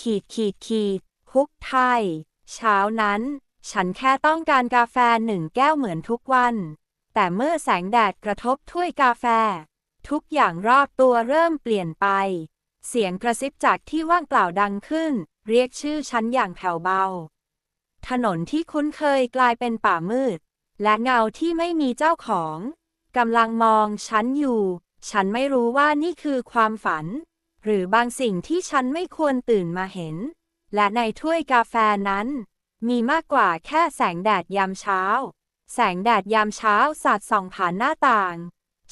ขีดขีดขีดฮุกไทย เช้านั้น ฉันแค่ต้องการกาแฟหนึ่งแก้วเหมือนทุกวัน แต่เมื่อแสงแดดกระทบถ้วยกาแฟ ทุกอย่างรอบตัวเริ่มเปลี่ยนไป เสียงกระซิบจากที่ว่างเปล่าดังขึ้น เรียกชื่อฉันอย่างแผ่วเบา ถนนที่คุ้นเคยกลายเป็นป่ามืด และเงาที่ไม่มีเจ้าของกำลังมองฉันอยู่ ฉันไม่รู้ว่านี่คือความฝัน หรือบางสิ่งที่ฉันไม่ควรตื่นมาเห็น และในถ้วยกาแฟนั้น มีมากกว่าแค่แสงแดดยามเช้า แสงแดดยามเช้าสาดส่องผ่านหน้าต่าง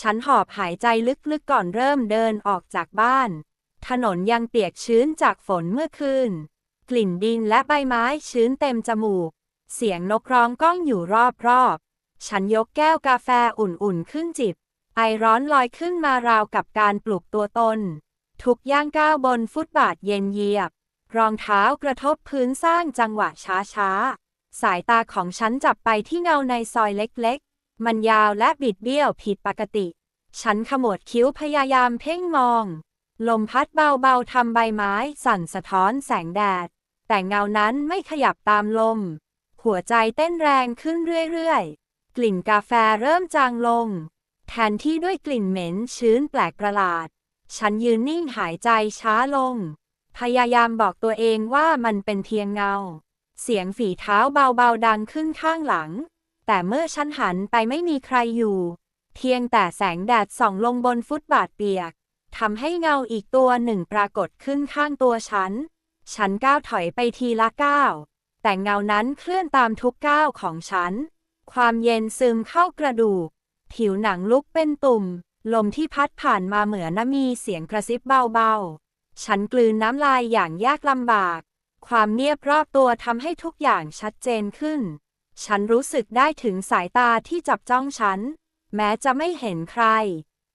ฉันหอบหายใจลึกๆก่อนเริ่มเดินออกจากบ้าน ถนนยังเปียกชื้นจากฝนเมื่อคืน กลิ่นดินและใบไม้ชื้นเต็มจมูก เสียงนกร้องก้องอยู่รอบๆ ฉันยกแก้วกาแฟอุ่นๆขึ้นจิบ ไอร้อนลอยขึ้นมาราวกับการปลุกตัวตน ทุกย่างก้าวบนฟุตบาทเย็นเยียบ รองเท้ากระทบพื้นสร้างจังหวะช้าๆ สายตาของฉันจับไปที่เงาในซอยเล็กๆ มันยาวและบิดเบี้ยวผิดปกติ ฉันขมวดคิ้วพยายามเพ่งมอง ลมพัดเบาๆทำใบไม้ สั่นสะท้อนแสงแดด แต่เงานั้นไม่ขยับตามลม หัวใจเต้นแรงขึ้นเรื่อยๆ กลิ่นกาแฟเริ่มจางลง แทนที่ด้วยกลิ่นเหม็นชื้นแปลกประหลาด ฉันยืนนิ่งหายใจช้าลง พยายามบอกตัวเองว่ามันเป็นเพียงเงา เสียงฝีเท้าเบาๆดังขึ้นข้างหลัง แต่เมื่อฉันหันไปไม่มีใครอยู่ เพียงแต่แสงแดดส่องลงบนฟุตบาทเปียกทำให้เงาอีกตัวหนึ่งปรากฏขึ้นข้างตัวฉัน ฉันก้าวถอยไปทีละก้าว แต่เงานั้นเคลื่อนตามทุกก้าวของฉัน ความเย็นซึมเข้ากระดูก ผิวหนังลุกเป็นตุ่ม ลมที่พัดผ่านมาเหมือนมีเสียงกระซิบเบาๆ ฉันกลืนน้ำลายอย่างยากลำบาก ความเงียบรอบตัวทำให้ทุกอย่างชัดเจนขึ้น ฉันรู้สึกได้ถึงสายตาที่จับจ้องฉัน แม้จะไม่เห็นใคร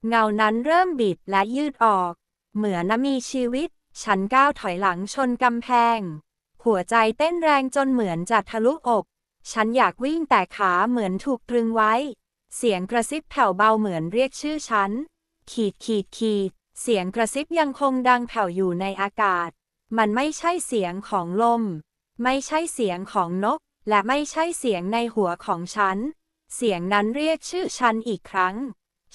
เงานั้นเริ่มบิดและยืดออก เหมือนมีชีวิต ฉันก้าวถอยหลังชนกำแพง หัวใจเต้นแรงจนเหมือนจะทะลุอก ฉันอยากวิ่งแต่ขาเหมือนถูกตรึงไว้ เสียงกระซิบแผ่วเบาเหมือนเรียกชื่อฉัน ขีดขีดขีด เสียงกระซิบยังคงดังแผ่วอยู่ในอากาศ มันไม่ใช่เสียงของลม ไม่ใช่เสียงของนก และไม่ใช่เสียงในหัวของฉัน เสียงนั้นเรียกชื่อฉันอีกครั้ง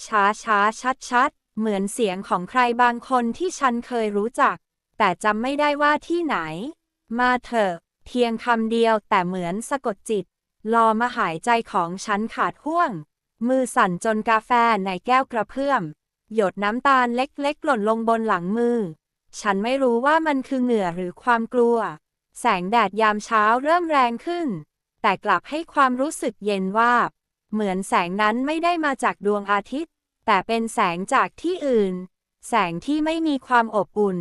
ช้าช้าชัดชัดเหมือนเสียงของใครบางคนที่ฉันเคยรู้จัก แต่จำไม่ได้ว่าที่ไหน มาเถอะ เพียงคำเดียวแต่เหมือนสะกดจิต รอมาหายใจของฉันขาดห่วง มือสั่นจนกาแฟในแก้วกระเพื่อม หยดน้ำตาลเล็กๆ หล่นลงบนหลังมือ ฉันไม่รู้ว่ามันคือเหงื่อหรือความกลัว แสงแดดยามเช้าเริ่มแรงขึ้น แต่กลับให้ความรู้สึกเย็นวาบ เหมือนแสงนั้นไม่ได้มาจากดวงอาทิตย์ แต่เป็นแสงจากที่อื่น แสงที่ไม่มีความอบอุ่น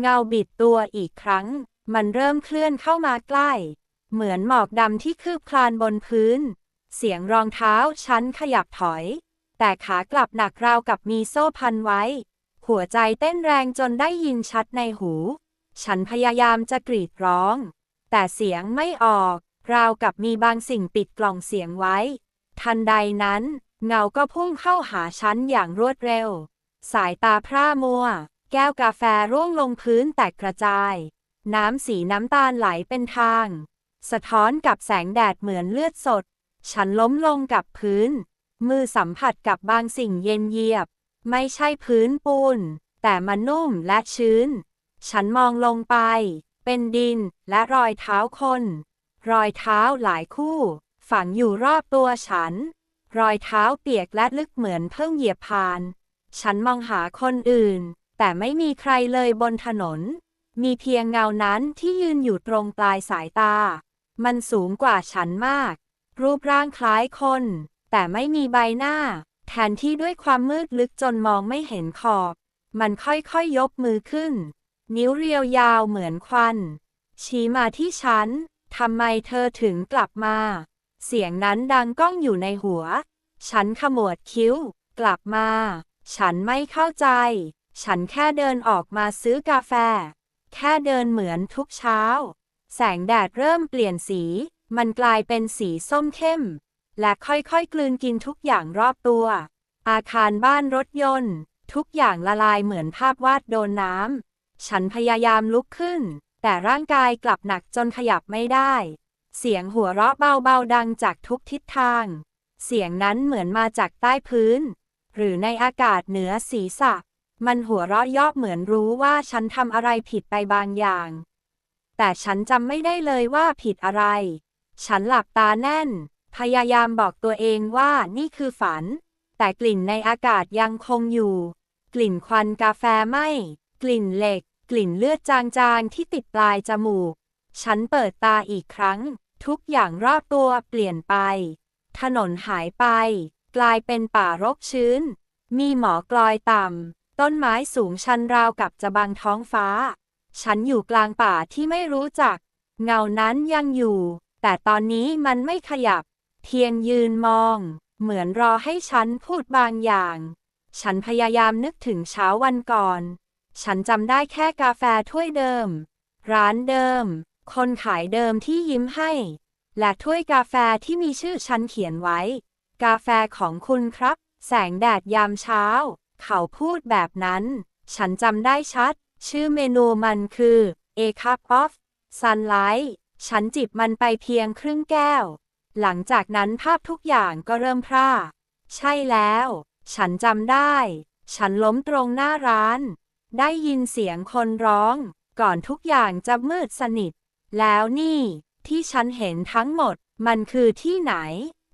เงาบิดตัวอีกครั้ง มันเริ่มเคลื่อนเข้ามาใกล้ เหมือนหมอกดำที่คืบคลานบนพื้น เสียงรองเท้าฉันขยับถอย แต่ขากลับหนักราวกับมีโซ่พันไว้ หัวใจเต้นแรงจนได้ยินชัดในหู ฉันพยายามจะกรีดร้อง แต่เสียงไม่ออก ราวกับมีบางสิ่งปิดกล่องเสียงไว้ ทันใดนั้น เงาก็พุ่งเข้าหาฉันอย่างรวดเร็ว สายตาพร่ามัว แก้วกาแฟร่วงลงพื้นแตกกระจาย น้ำสีน้ำตาลไหลเป็นทาง สะท้อนกับแสงแดดเหมือนเลือดสด ฉันล้มลงกับพื้น มือสัมผัสกับบางสิ่งเย็นเยียบ ไม่ใช่พื้นปูน แต่มันนุ่มและชื้น ฉันมองลงไป เป็นดินและรอยเท้าคน รอยเท้าหลายคู่ ฝังอยู่รอบตัวฉัน รอยเท้าเปียกและลึกเหมือนเพิ่งเหยียบผ่าน ฉันมองหาคนอื่น แต่ไม่มีใครเลยบนถนน มีเพียงเงานั้นที่ยืนอยู่ตรงปลายสายตา มันสูงกว่าฉันมาก รูปร่างคล้ายคน แต่ไม่มีใบหน้า แทนที่ด้วยความมืดลึกจนมองไม่เห็นขอบ มันค่อยๆยยกมือขึ้น นิ้วเรียวยาวเหมือนควัน ชี้มาที่ฉันทำไมเธอถึงกลับมา เสียงนั้นดังก้องอยู่ในหัว ฉันขมวดคิ้ว กลับมา ฉันไม่เข้าใจ ฉันแค่เดินออกมาซื้อกาแฟ แค่เดินเหมือนทุกเช้า แสงแดดเริ่มเปลี่ยนสี มันกลายเป็นสีส้มเข้ม และค่อยๆ กลืนกินทุกอย่างรอบตัว อาคารบ้านรถยนต์ ทุกอย่างละลายเหมือนภาพวาดโดนน้ำ ฉันพยายามลุกขึ้น แต่ร่างกายกลับหนักจนขยับไม่ได้ เสียงหัวเราะเบาๆดังจากทุกทิศทาง เสียงนั้นเหมือนมาจากใต้พื้น หรือในอากาศเหนือศีรษะ มันหัวเราะเยอบเหมือนรู้ว่าฉันทำอะไรผิดไปบางอย่าง แต่ฉันจำไม่ได้เลยว่าผิดอะไร ฉันหลับตาแน่น พยายามบอกตัวเองว่านี่คือฝัน แต่กลิ่นในอากาศยังคงอยู่ กลิ่นควันกาแฟไหมกลิ่นเหล็ก กลิ่นเลือดจางๆที่ติดปลายจมูก ฉันเปิดตาอีกครั้ง ทุกอย่างรอบตัวเปลี่ยนไป ถนนหายไป กลายเป็นป่ารกชื้น มีหมอกลอยต่ำ ต้นไม้สูงชันราวกับจะบังท้องฟ้า ฉันอยู่กลางป่าที่ไม่รู้จัก เงานั้นยังอยู่ แต่ตอนนี้มันไม่ขยับเพียงยืนมอง เหมือนรอให้ฉันพูดบางอย่าง ฉันพยายามนึกถึงเช้าวันก่อน ฉันจำได้แค่กาแฟถ้วยเดิม ร้านเดิม คนขายเดิมที่ยิ้มให้ และถ้วยกาแฟที่มีชื่อฉันเขียนไว้ กาแฟของคุณครับ แสงแดดยามเช้า เขาพูดแบบนั้น ฉันจำได้ชัด ชื่อเมนูมันคือ A Cup of Sunlight ฉันจิบมันไปเพียงครึ่งแก้ว หลังจากนั้นภาพทุกอย่างก็เริ่มพร่า ใช่แล้ว ฉันจำได้ ฉันล้มตรงหน้าร้าน ได้ยินเสียงคนร้อง ก่อนทุกอย่างจะมืดสนิท แล้วนี่ ที่ฉันเห็นทั้งหมด มันคือที่ไหน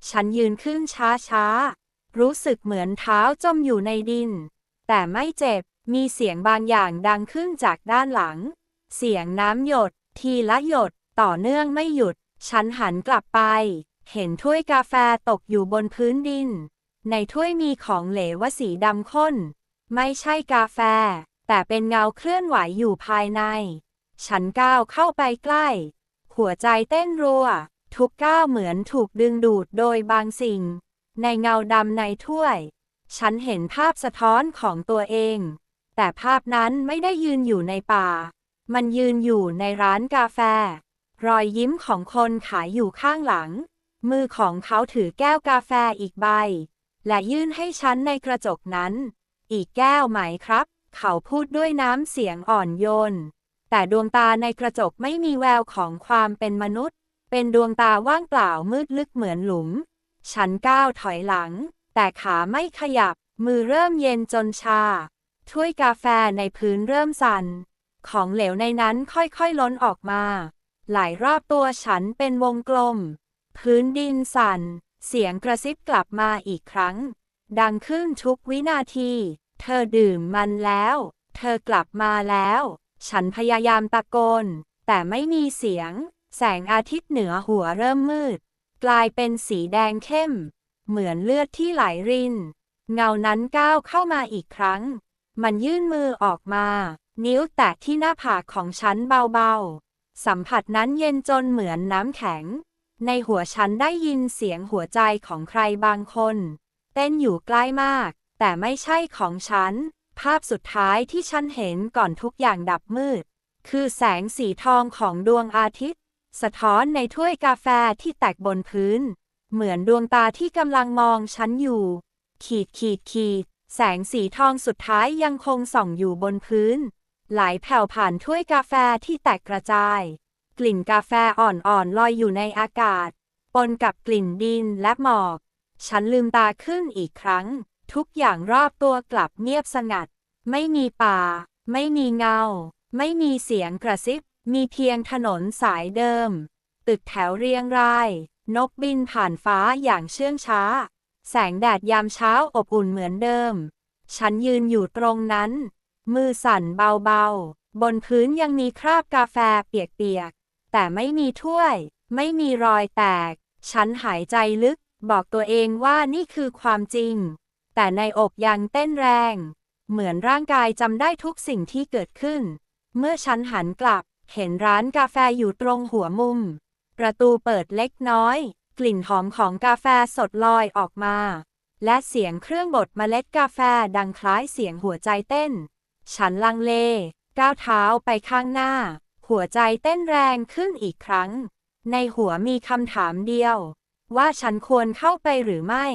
ฉันยืนขึ้นช้าๆรู้สึกเหมือนเท้าจมอยู่ในดิน แต่ไม่เจ็บ มีเสียงบางอย่างดังขึ้นจากด้านหลัง เสียงน้ำหยด ทีละหยด ต่อเนื่องไม่หยุด ฉันหันกลับไป เห็นถ้วยกาแฟตกอยู่บนพื้นดิน ในถ้วยมีของเหลวสีดำข้น ไม่ใช่กาแฟ แต่เป็นเงาเคลื่อนไหวอยู่ภายใน ฉันก้าวเข้าไปใกล้ หัวใจเต้นรัว ทุกก้าวเหมือนถูกดึงดูดโดยบางสิ่ง ในเงาดำในถ้วย ฉันเห็นภาพสะท้อนของตัวเอง แต่ภาพนั้นไม่ได้ยืนอยู่ในป่า มันยืนอยู่ในร้านกาแฟ รอยยิ้มของคนขายอยู่ข้างหลัง มือของเขาถือแก้วกาแฟอีกใบ และยื่นให้ฉันในกระจกนั้น อีกแก้วไหมครับ เขาพูดด้วยน้ำเสียงอ่อนโยน แต่ดวงตาในกระจกไม่มีแววของความเป็นมนุษย์ เป็นดวงตาว่างเปล่ามืดลึกเหมือนหลุม ฉันก้าวถอยหลัง แต่ขาไม่ขยับ มือเริ่มเย็นจนชา ถ้วยกาแฟในพื้นเริ่มสั่น ของเหลวในนั้นค่อยๆล้นออกมา หลายรอบตัวฉันเป็นวงกลม พื้นดินสั่น เสียงกระซิบกลับมาอีกครั้ง ดังขึ้นทุกวินาที เธอดื่มมันแล้ว เธอกลับมาแล้ว ฉันพยายามตะโกน แต่ไม่มีเสียง แสงอาทิตย์เหนือหัวเริ่มมืด กลายเป็นสีแดงเข้ม เหมือนเลือดที่ไหลริน เงานั้นก้าวเข้ามาอีกครั้ง มันยื่นมือออกมา นิ้วแตะที่หน้าผากของฉันเบาๆ สัมผัสนั้นเย็นจนเหมือนน้ำแข็ง ในหัวฉันได้ยินเสียงหัวใจของใครบางคน เต้นอยู่ใกล้มาก แต่ไม่ใช่ของฉัน ภาพสุดท้ายที่ฉันเห็นก่อนทุกอย่างดับมืด คือแสงสีทองของดวงอาทิตย์ สะท้อนในถ้วยกาแฟที่แตกบนพื้น เหมือนดวงตาที่กำลังมองฉันอยู่ ขีดขีดขีด แสงสีทองสุดท้ายยังคงส่องอยู่บนพื้น ไหลแผ่วผ่านถ้วยกาแฟที่แตกกระจาย กลิ่นกาแฟอ่อนๆลอยอยู่ในอากาศ ปนกับกลิ่นดินและหมอก ฉันลืมตาขึ้นอีกครั้ง ทุกอย่างรอบตัวกลับเงียบสงัด ไม่มีป่า ไม่มีเงา ไม่มีเสียงกระซิบ มีเพียงถนนสายเดิม ตึกแถวเรียงราย นกบินผ่านฟ้าอย่างเชื่องช้า แสงแดดยามเช้าอบอุ่นเหมือนเดิม ฉันยืนอยู่ตรงนั้น มือสั่นเบาๆ บนพื้นยังมีคราบกาแฟเปียกๆ แต่ไม่มีถ้วย ไม่มีรอยแตก ฉันหายใจลึก บอกตัวเองว่านี่คือความจริง แต่ในอกยังเต้นแรง เหมือนร่างกายจำได้ทุกสิ่งที่เกิดขึ้น เมื่อฉันหันกลับ เห็นร้านกาแฟอยู่ตรงหัวมุม ประตูเปิดเล็กน้อย กลิ่นหอมของกาแฟสดลอยออกมา และเสียงเครื่องบดเมล็ดกาแฟดังคล้ายเสียงหัวใจเต้น ฉันลังเล ก้าวเท้าไปข้างหน้า หัวใจเต้นแรงขึ้นอีกครั้ง ในหัวมีคำถามเดียว ว่าฉันควรเข้าไปหรือไม่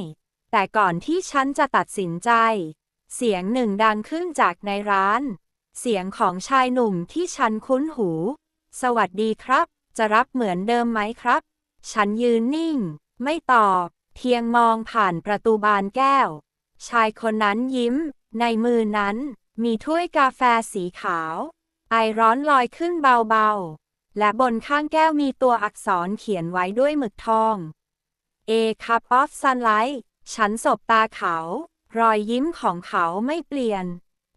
แต่ก่อนที่ฉันจะตัดสินใจ เสียงหนึ่งดังขึ้นจากในร้าน เสียงของชายหนุ่มที่ฉันคุ้นหู สวัสดีครับ จะรับเหมือนเดิมไหมครับ ฉันยืนนิ่ง ไม่ตอบ เพียงมองผ่านประตูบานแก้ว ชายคนนั้นยิ้ม ในมือนั้น มีถ้วยกาแฟสีขาว ไอร้อนลอยขึ้นเบาๆ และบนข้างแก้วมีตัวอักษรเขียนไว้ด้วยหมึกทอง A cup of sunlight ฉันสบตาเขา รอยยิ้มของเขาไม่เปลี่ยน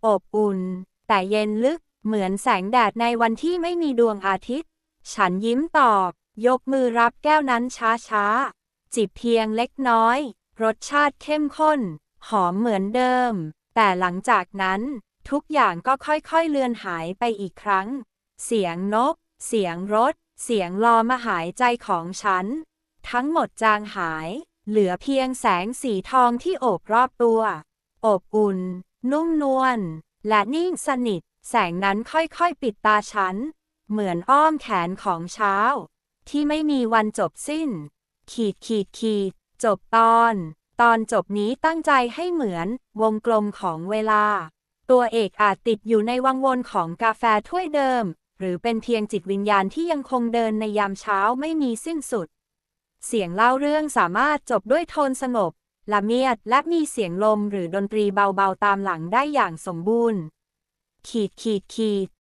อบอุ่น แต่เย็นลึก เหมือนแสงแดดในวันที่ไม่มีดวงอาทิตย์ ฉันยิ้มตอบ ยกมือรับแก้วนั้นช้าๆ จิบเพียงเล็กน้อย รสชาติเข้มข้น หอมเหมือนเดิม แต่หลังจากนั้น ทุกอย่างก็ค่อยๆเลือนหายไปอีกครั้ง เสียงนก เสียงรถ เสียงลอมาหายใจของฉัน ทั้งหมดจางหาย เหลือเพียงแสงสีทองที่โอบรอบตัว อบอุ่น นุ่มนวล และนิ่งสนิท แสงนั้นค่อยๆปิดตาฉัน เหมือนอ้อมแขนของเช้า ที่ไม่มีวันจบสิ้น ขีดขีดขีด จบตอน ตอนจบนี้ตั้งใจให้เหมือนวงกลมของเวลา ตัวเอกอาจติดอยู่ในวังวนของกาแฟถ้วยเดิม หรือเป็นเพียงจิตวิญญาณที่ยังคงเดินในยามเช้าไม่มีสิ้นสุด เสียงเล่าเรื่องสามารถจบด้วยโทนสงบละเมียดและมีเสียงลมหรือดนตรีเบาๆตามหลังได้อย่างสมบูรณ์ ขีดขีดขีด